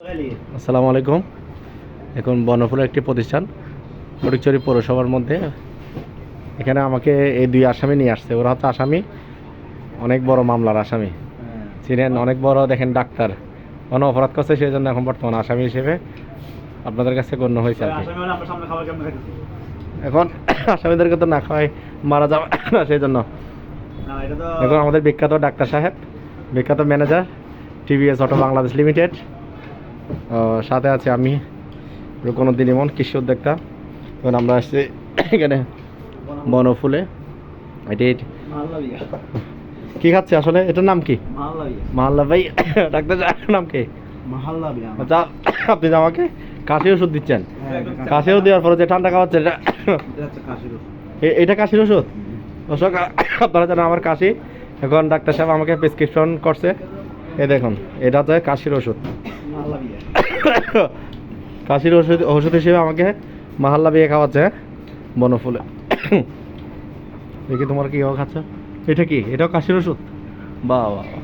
আসসালামু আলাইকুম এখন বনফুলের একটি প্রতিষ্ঠান ফটিকচুরি পৌরসভার মধ্যে। এখানে আমাকে এই দুই আসামি নিয়ে আসছে। ওরা হচ্ছে আসামি অনেক বড় মামলার আসামি। ছিলেন অনেক বড় দেখেন ডাক্তার। কোনো অপরাধ করছে সেই জন্য এখন বর্তমান আসামি হিসেবে আপনাদের কাছে গণ্য হয়েছে আর এখন আসামিদেরকে তো না খাওয়াই মারা যাবে না সেই জন্য এখন আমাদের বিখ্যাত ডাক্তার সাহেব বিখ্যাত manager TVS auto Bangladesh limited. সাথে আছে আমি রুকনুদ্দিন ইমন কৃষি উদ্যোক্তা। এখন আমরা আসছি এখানে বনফুলে। এটি কি খাচ্ছে আসলে? এটার নাম কি? মাল্লা ভাই ডাক্তার নাম কি? আচ্ছা আপনি আমাকে কাশি ওষুধ দিচ্ছেন। কাশি ওষুধ দেওয়ার পরে যে ঠান্ডা খাওয়াচ্ছেন এটা এটা কাশির ওষুধ। দর্শক আপনারা জানেন আমার কাশি এখন ডাক্তার সাহেব আমাকে প্রেসক্রিপশন করছে। এ দেখুন এটা হচ্ছে কাশির ওষুধ। কাশির ওষুধ ওষুধ হিসেবে আমাকে মাহাল্লা বিয়ে খাওয়াচ্ছে হ্যাঁ? বনফুলে। দেখি তোমার কি খাচ্ছ এটা কি? এটাও কাশির ওষুধ? বাহ বাহ বাহ।